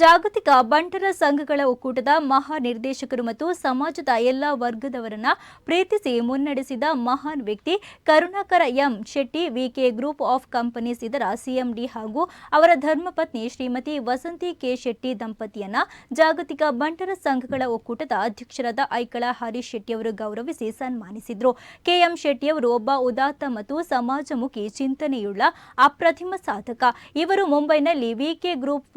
ಜಾಗತಿಕ ಬಂಟರ ಸಂಘಗಳ ಒಕ್ಕೂಟದ ಮಹಾ ನಿರ್ದೇಶಕರು ಮತ್ತು ಸಮಾಜದ ಎಲ್ಲ ವರ್ಗದವರನ್ನ ಪ್ರೀತಿಸಿ ಮುನ್ನಡೆಸಿದ ಮಹಾನ್ ವ್ಯಕ್ತಿ Karunakara M Shetty, VK group of companies ಇದರ ಸಿಎಂಡಿ ಹಾಗೂ ಅವರ ಧರ್ಮಪತ್ನಿ ಶ್ರೀಮತಿ ವಸಂತಿ ಕೆ ಶೆಟ್ಟಿ ದಂಪತಿಯನ್ನ ಜಾಗತಿಕ ಬಂಟರ ಸಂಘಗಳ ಒಕ್ಕೂಟದ ಅಧ್ಯಕ್ಷರಾದ ಐಕಳ ಹರೀಶ್ ಶೆಟ್ಟಿ ಅವರು ಗೌರವಿಸಿ ಸನ್ಮಾನಿಸಿದರು. ಕೆಎಂ ಶೆಟ್ಟಿಯವರು ಒಬ್ಬ ಉದಾತ್ತ ಮತ್ತು ಸಮಾಜಮುಖಿ ಚಿಂತನೆಯುಳ್ಳ ಅಪ್ರತಿಮ ಸಾಧಕ. ಇವರು ಮುಂಬೈನಲ್ಲಿ ವಿಕೆ ಗ್ರೂಪ್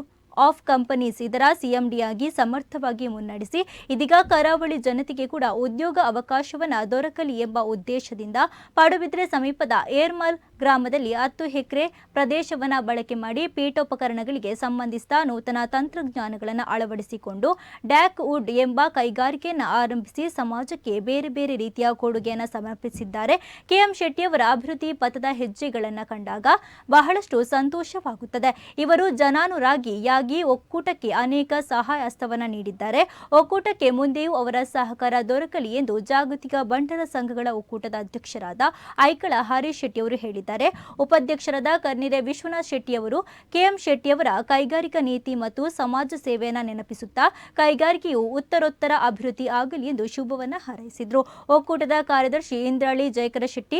ಆಫ್ ಕಂಪನೀಸ್ ಇದರ ಸಿಎಂಡಿಯಾಗಿ ಸಮರ್ಥವಾಗಿ ಮುನ್ನಡೆಸಿ, ಇದೀಗ ಕರಾವಳಿ ಜನತೆಗೆ ಕೂಡ ಉದ್ಯೋಗ ಅವಕಾಶವನ್ನು ದೊರಕಲಿ ಎಂಬ ಉದ್ದೇಶದಿಂದ ಪಾಡುಬಿದ್ರೆ ಸಮೀಪದ ಏರ್ಮಲ್ ಗ್ರಾಮದಲ್ಲಿ ಹತ್ತು ಎಕರೆ ಪ್ರದೇಶವನ್ನು ಬಳಕೆ ಮಾಡಿ ಪೀಠೋಪಕರಣಗಳಿಗೆ ಸಂಬಂಧಿಸಿದ ನೂತನ ತಂತ್ರಜ್ಞಾನಗಳನ್ನು ಅಳವಡಿಸಿಕೊಂಡು ಡ್ಯಾಕ್ ವುಡ್ ಎಂಬ ಕೈಗಾರಿಕೆಯನ್ನು ಆರಂಭಿಸಿ ಸಮಾಜಕ್ಕೆ ಬೇರೆ ಬೇರೆ ರೀತಿಯ ಕೊಡುಗೆಯನ್ನು ಸಮರ್ಪಿಸಿದ್ದಾರೆ. ಕೆಎಂ ಶೆಟ್ಟಿಯವರ ಅಭಿವೃದ್ಧಿ ಪಥದ ಹೆಜ್ಜೆಗಳನ್ನು ಕಂಡಾಗ ಬಹಳಷ್ಟು ಸಂತೋಷವಾಗುತ್ತದೆ. ಇವರು ಜನಾನುರಾಗಿ ಯಾಗಿ ಒಕ್ಕೂಟಕ್ಕೆ ಅನೇಕ ಸಹಾಯ ಹಸ್ತವನ್ನು ನೀಡಿದ್ದಾರೆ. ಒಕ್ಕೂಟಕ್ಕೆ ಮುಂದೆಯೂ ಅವರ ಸಹಕಾರ ದೊರಕಲಿ ಎಂದು ಜಾಗತಿಕ ಬಂಟರ ಸಂಘಗಳ ಒಕ್ಕೂಟದ ಅಧ್ಯಕ್ಷರಾದ ಐಕಳ ಹರೀಶ್ ಶೆಟ್ಟಿಯವರು ಹೇಳಿದ್ದಾರೆ. ಉಪಾಧ್ಯಕ್ಷರಾದ ಕರ್ನಿರೆ ವಿಶ್ವನಾಥ್ ಶೆಟ್ಟಿಯವರು, ಕೆಎಂ ಶೆಟ್ಟಿಯವರ ಕೈಗಾರಿಕಾ ನೀತಿ ಮತ್ತು ಸಮಾಜ ಸೇವೆಯನ್ನು ನೆನಪಿಸುತ್ತಾ ಕೈಗಾರಿಕೆಯು ಉತ್ತರೋತ್ತರ ಅಭಿವೃದ್ಧಿ ಆಗಲಿ ಎಂದು ಶುಭವನ್ನು ಹಾರೈಸಿದರು. ಒಕ್ಕೂಟದ ಕಾರ್ಯದರ್ಶಿ ಇಂದ್ರಾಳಿ ಜಯಕರ ಶೆಟ್ಟಿ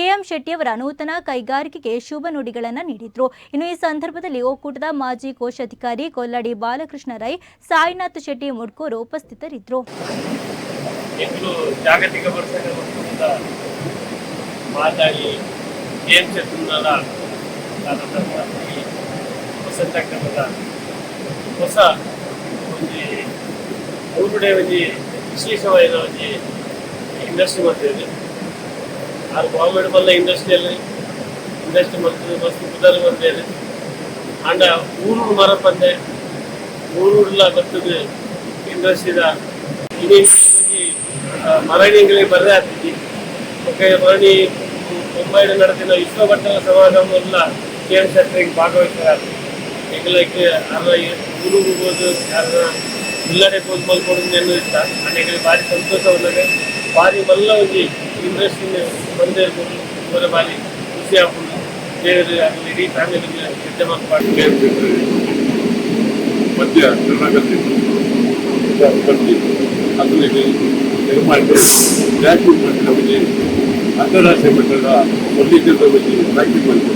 ಕೆಎಂ ಶೆಟ್ಟಿಯವರ ನೂತನ ಕೈಗಾರಿಕೆಗೆ ಶುಭ ನುಡಿಗಳನ್ನು ನೀಡಿದ್ರು. ಇನ್ನು ಈ ಸಂದರ್ಭದಲ್ಲಿ ಒಕ್ಕೂಟದ ಮಾಜಿ ಕೋಶಾಧಿಕಾರಿ ಕೊಲ್ಲಡಿ ಬಾಲಕೃಷ್ಣ ರೈ, ಸಾಯಿನಾಥ್ ಶೆಟ್ಟಿ ಮುಡ್ಕೂರು ಉಪಸ್ಥಿತರಿದ್ದರು. ಜಾಗತಿಕ ಮಾತಾಡಿ ಒಂಜಿ ವಿಶೇಷವಾದ ಒಂಜಿ ಇಂಡಸ್ಟ್ರಿ ಮಾಡ್ತಿದೆ ಆರು ಗೌರ್ಮೆಂಟ್ ಬಲ್ಲ ಇಂಡಸ್ಟ್ರಿಯಲ್ಲಿ ಇಂಡಸ್ಟ್ರಿ ಮತ್ತು ಮಸ್ತ್ ಕುದಲ್ ಬಂದಿದೆ ಆಂಡ ಊರು ಮರ ಬಂದೆ ಊರುಡ್ಲ ಬರ್ತದೆ ಇಂಡಸ್ಟ್ರಿದ ಇಡೀ ಮರಣಿಗಳಿಗೆ ಬರದೇ ಆಗ್ತಿದ್ದಿ ಮತ್ತೆ ಮರಣಿ ಮುಂಬೈನ ನಡೆದಿನ ವಿಶ್ವ ಮಟ್ಟದ ಸಮಾಗಮಲ್ಲ ಕೆ ಎಂ ಶೆಟ್ಟರಿಗೆ ಭಾಗವಹಿಸ್ತಾರೆ. ಎಗ್ಲಕ್ಕೆ ಅಲ್ಲ ಗುರು ಹೋಗೋದು ಯಾರನ್ನ ಇಲ್ಲಡೆ ಹೋಗಿ ಮಲ್ಕೊಂಡು ಇಷ್ಟ ಅನೇಕ ಭಾರಿ ಸಂತೋಷ ಬಂದಾಗ ಭಾರಿ ಮಲ್ಲ ಒಂದು ಇಂಡಸ್ಟ್ರಿ ಬಂದೇ ಇವರ ಬಾರಿ ಖುಷಿ ಆಗ್ಬೋದು ದೇವರು ಆಗಲಿ ಇಡೀ ಫ್ಯಾಮಿಲಿಗೆ ಸಿದ್ಧ ಮಾಡಿ ಮಧ್ಯ ಕರ್ನಾಟಕದಲ್ಲಿ ಕಟ್ಟಿ ಅದರಲ್ಲಿ ನಿರ್ಮಾಣ ಜಾಸ್ತಿ ಮಾಡಿ ಬಗ್ಗೆ ಅಂತಾರಾಷ್ಟ್ರೀಯ ಮಟ್ಟದ ಫರ್ನಿಚರ್ದ ಬಗ್ಗೆ ಬಂತು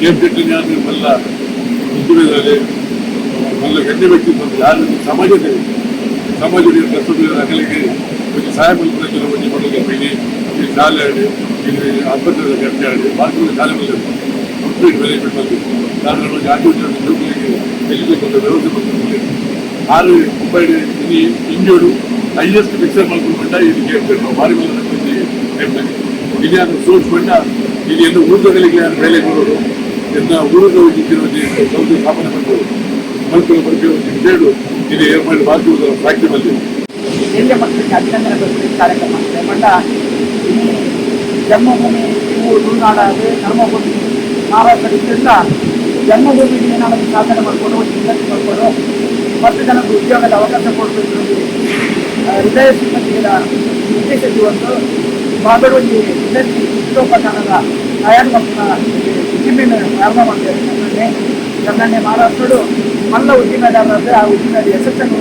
ಕೇಮ್ ಸೆಟ್ಟಿನ ಮಲ್ಲ ಉದ್ಯಮದಲ್ಲಿ ಮಲ್ಲ ವ್ಯಕ್ತಿ ಬಂದು ಯಾರು? ಸಮಾಜದಲ್ಲಿ. ಸಮಾಜದಲ್ಲಿ ಕಷ್ಟದ ಅಗಲಿಗೆ ಒಂದು ಸಹಾಯ ಮಾಡಿದ ಕೆಲವು ಬೆಳಿ ಇಲ್ಲಿ ಆಡಿ ಇಲ್ಲಿ ಆಸ್ಪತ್ರೆ ಆಡಿ ಭಾರತದ ಶಾಲೆ ಮೇಲೆ ಕಂಪ್ಲೀಟ್ ಮ್ಯಾನೇಜ್ಮೆಂಟ್ ಬಂದು ನಾನು ನಮಗೆ ಆಟೋಜನ ಯುವಕರಿಗೆ ಎಜುಕೇಷನ್ ವ್ಯವಸ್ಥೆ ಬಂದಿದೆ ಆರು ಮುಂಬೈ ಇಂಡಿಯೋಡು ಹೈಯೆಸ್ಟ್ ಪಿಕ್ಚರ್ ಮಲ್ಕೊಂಡು ಬಂದ ಇದಕ್ಕೆ ಭಾರಿ ಮೇಲೆ ಯಾರು ಸೋರ್ಸ್ ಬಂದ, ಇಲ್ಲಿ ಎಂದು ಊರುಗಳಿಗೆ ಯಾರು ಬೇಲೆ ಕೊಡೋರು ಎಲ್ಲ ಊರುಗಳು ಸೌದಿ ಸ್ಥಾಪನೆ ಮಾಡ್ಬೋದು. ಮಲ್ಪುರ ಬಗ್ಗೆ ಹೇಳು ಇಲ್ಲಿ ಏರ್ಪಾಡು ಭಾರತೀಯ ಫ್ಯಾಕ್ಟ್ರಿ ಬಂದಿದೆ ಕಾರ್ಯಕ್ರಮ ಜನ್ಮಭೂಮಿ ಇವು ತುಳುನಾಡ ಧರ್ಮಭೂಮಿ ಮಹಾರಾಷ್ಟ್ರ ಇದರಿಂದ ಜನ್ಮಭೂಮಿಗೆ ಏನಾದರೂ ಸಾಧನೆ ಮಾಡಿಕೊಂಡು ಒಂದು ಇಂಡಸ್ಟ್ರಿ ಮಾಡಿಕೊಂಡು ಮತ್ತು ಜನಕ್ಕೆ ಉದ್ಯೋಗದ ಅವಕಾಶ ಕೊಡಬೇಕು ಹೃದಯ ಸಿಬ್ಬಂದಿಗಳ ಉದ್ದೇಶದ್ದು ಒಂದು ಬಾದಡು ಒಂದು ಇಂಡಸ್ಟ್ರಿ ಉದ್ಯೋಗದಾನದ ತಯಾರು ಮಾಡ್ತಾ ಉದ್ದಿಮೆನ ಪ್ರಾರಂಭ ಮಾಡ್ತಾರೆ ನಮ್ಮನ್ನೇ ಮಹಾರಾಷ್ಟ್ರಡು ಮಲ್ಲ ಉದ್ದಿಮೆದಾರರಾದರೆ ಆ ಉದ್ದಿಮೆದ ಯಶಸ್ಸನ್ನು